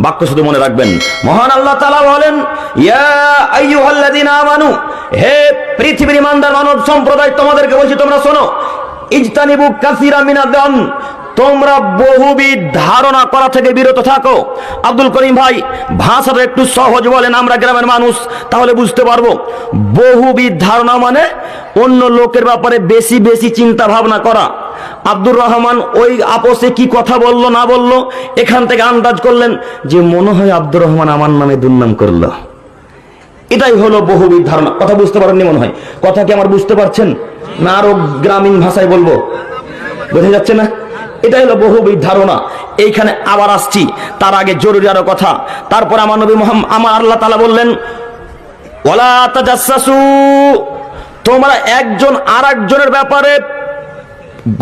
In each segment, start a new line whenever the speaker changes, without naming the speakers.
বাক্য শুধু মনে রাখবেন। মহান আল্লাহ তালা বলেন, ইয়া হে পৃথিবীর ইমানদার মানব সম্প্রদায়, তোমাদেরকে বলছি, তোমরা শোনো, ইজতানিবু কাসীরা মিনাদ-দান তোমরা বহুবিধ ধারণা করা থেকে বিরত থাকো। আব্দুল করিম ভাই, ভাষাটা একটু সহজ বলেন, আমরা গ্রামের মানুষ, তাহলে বুঝতে পারব। বহুবিধ ধারণা মানে অন্য লোকের ব্যাপারে বেশি বেশি চিন্তা ভাবনা করা। আব্দুর রহমান ওই আপোষে কি কথা বলল, না বলল, এখান থেকে আন্দাজ করলেন যে মনে হয় আব্দুর রহমান আমার নামে দুর্নাম করল। এটাই হলো বহুবিধ ধারণা। কথা বুঝতে পারেননি মনে হয়? কথা কি আমার বুঝতে পারছেন? না আরও গ্রামীণ ভাষায় বলব? বোঝা যাচ্ছে না? এটাই হলো বহুবিধ ধারণা। এইখানে আবার আসছি। তার আগে জরুরি আরও কথা। তারপর আমার নবী মোহাম্মদ আমার আল্লাহ তালা বললেন ওলা তাজাসসু তোমরা একজন আর একজনের ব্যাপারে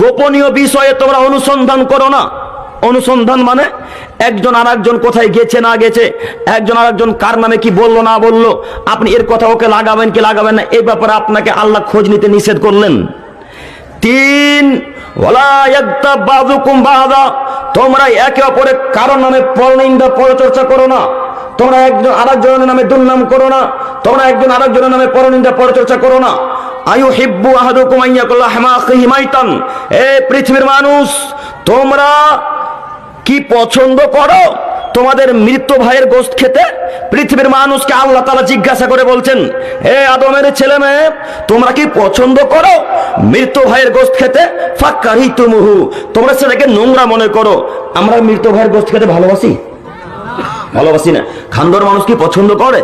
গোপনীয় বিষয়ে তোমরা অনুসন্ধান করো না। অনুসন্ধান মানে একজন আর একজন কোথায় গেছে না গেছে, একজন আর একজন কার নামে কি বলল না বলল, আপনি এর কথা ওকে লাগাবেন কি লাগাবেন না, এই ব্যাপারে আপনাকে আল্লাহ খোঁজ নিতে নিষেধ করলেন। তিন তোমরা একে অপরের কারণ নামে পরনিন্দা পরচর্চা করো না। তোমরা একজন আরেকজনের নামে দুর্নাম করো না, তোমরা একজন আরেকজনের নামে পরনিন্দা পরচর্চা করো না। এ পৃথিবীর মানুষ, তোমরা কি পছন্দ করো? তোমাদের মৃত ভাইয়ের গোস্ত খেতে পৃথিবীর মানুষকে আল্লাহ তালা জিজ্ঞাসা করে বলছেন হে আদমের ছেলে মেয়ে তোমরা কি পছন্দ করো? মৃত ভাইয়ের গোস্ত খেতে ফাক্কারি তুমুহু তোমরা সেটাকে নোংরা মনে করো। আমরা মৃত ভাইয়ের গোস্ত খেতে ভালোবাসি? ভালোবাসি না। খান্দর মানুষ কি পছন্দ করে?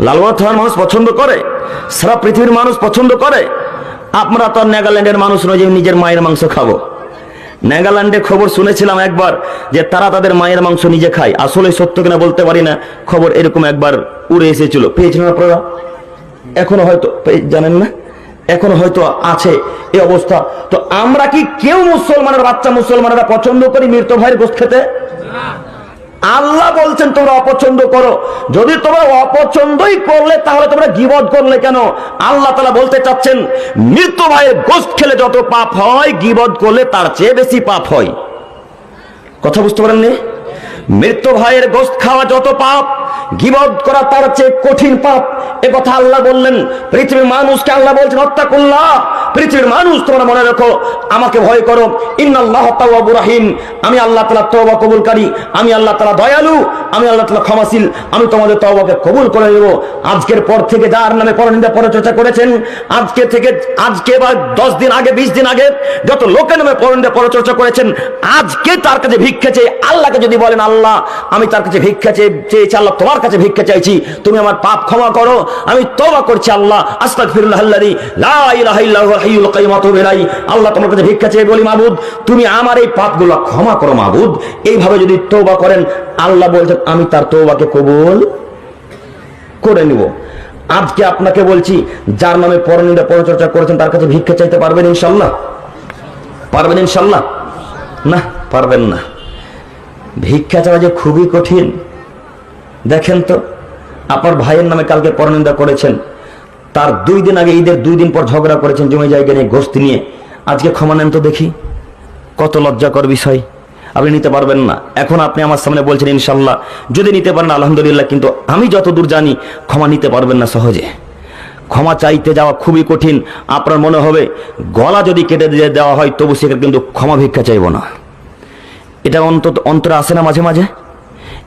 লালবাগ থানার মানুষ পছন্দ করে? সারা পৃথিবীর মানুষ পছন্দ করে? আমরা তো নেগাল্যান্ডের মানুষ নয় যে নিজের মায়ের মাংস খাব। নেগাল্যান্ডে খবর শুনেছিলাম একবার যে তারা তাদের মায়ের মাংস নিজে খায়। আসলে সত্য কিনা বলতে পারি না। খবর এরকম একবার উড়ে এসেছিল। পেয়েছিলেন আপনারা? এখনও হয়তো জানেন না? এখনও হয়তো আছে এই অবস্থা। তো আমরা কি কেউ মুসলমানের বাচ্চা মুসলমানেরা পছন্দ করি মৃত ভাইয়ের গোস্ত খেতে? আল্লাহ বলছেন, তোমরা অপছন্দ করো। যদি তোমরা অপছন্দই করলে, তাহলে তোমরা গিবদ করলে কেন? আল্লাহ তালা বলতে চাচ্ছেন, মৃত ভাইয়ের গোস্ত খেলে যত পাপ হয়, গিবদ করলে তার চেয়ে বেশি পাপ হয়। কথা বুঝতে পারেননি? মৃত ভাইয়ের গোস্ত খাওয়া যত পাপ, গিবদ করা তার চেয়ে কঠিন পাপ। এ কথা আল্লাহ বললেন, পৃথিবীর মানুষকে আল্লাহ বলছেন হত্যা করল্লাহ পৃথিবীর মানুষ, তোমরা মনে রাখো, আমাকে ভয় করো। ইন্নাল্লাহ রাহিম। আমি আল্লাহ তাআলা তওবা কবুলকারী। আমি আল্লাহ তালা দয়ালু। আমি আল্লাহ তালা ক্ষমাশীল। আমি তোমাদের তওবাকে কবুল করে নেব। আজকের পর থেকে যার নামে পরনিন্দা পরচর্চা করেছেন, আজকে থেকে, আজকে বা দশ দিন আগে, বিশ দিন আগে, যত লোকের নামে পরনিন্দা পরচর্চা করেছেন, আজকে তার কাছে ভিক্ষা চেয়ে, আল্লাহকে যদি বলেন, আল্লাহ, আমি তার কাছে ভিক্ষা চেয়ে চেয়েছি আল্লাহ, তোমার কাছে ভিক্ষা চাইছি, তুমি আমার পাপ ক্ষমা করো, আমি তওবা করছি, আল্লাহ, আস্তাগফিরুল্লাহ আল্লাযী লা ইলাহা ইল্লা হুয়াল হাইয়ুল কাইয়্যুম ওয়া আতুবু ইলাইহি আল্লাহ তোমার কাছে ভিক্ষা চেয়ে বলি, মাবুদ, তুমি আমার এই পাপগুলো ক্ষমা করো, মাবুদ। এইভাবে যদি তওবা করেন, আল্লাহ বলছেন, আমি তার তওবাকে কবুল করে নিব। আজকে আপনাকে বলছি, যার নামে পরনিন্দা পরচর্চা করেছেন, তার কাছে ভিক্ষা চাইতে পারবেন ইনশাল্লাহ পারবেন ইনশাল্লাহ না, পারবেন না। ভিক্ষা চাওয়া যে খুবই কঠিন। দেখেন তো, আপনার ভাইয়ের নামে কালকে পরনিন্দা করেছেন। তার দুই দিন আগে ঈদের দুই দিন পর ঝগড়া করেছেন জমি জায়গা নিয়ে গোস্ত নিয়ে। আজকে ক্ষমা নেন তো দেখি। কত লজ্জাকর বিষয়। আপনি নিতে পারবেন না। এখন আপনি আমার সামনে বলছেন, ইনশাল্লাহ। যদি নিতে পারেন, আলহামদুলিল্লাহ, কিন্তু আমি যতদূর জানি, ক্ষমা নিতে পারবেন না সহজে। ক্ষমা চাইতে যাওয়া খুবই কঠিন। আপনার মনে হবে, গলা যদি কেটে দিয়ে দেওয়া হয়, তবু সেখানে কিন্তু ক্ষমা ভিক্ষা চাইব না। এটা অন্তত অন্তরে আসে না মাঝে মাঝে?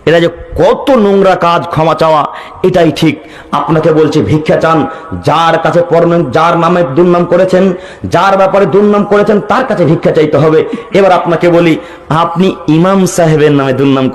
এরা যে কত নোংরা কাজ, ক্ষমা চাওয়া, এটাই ঠিক। আপনাকে বলছি, ভিক্ষা চান, যার কাছে যার নামে দুর্নাম করেছেন, যার ব্যাপারে দুর্নাম করেছেন, তার কাছে ভিক্ষা চাইতে হবে। এবার আপনাকে বলি, আপনি ইমাম সাহেবের নামে দুর্নাম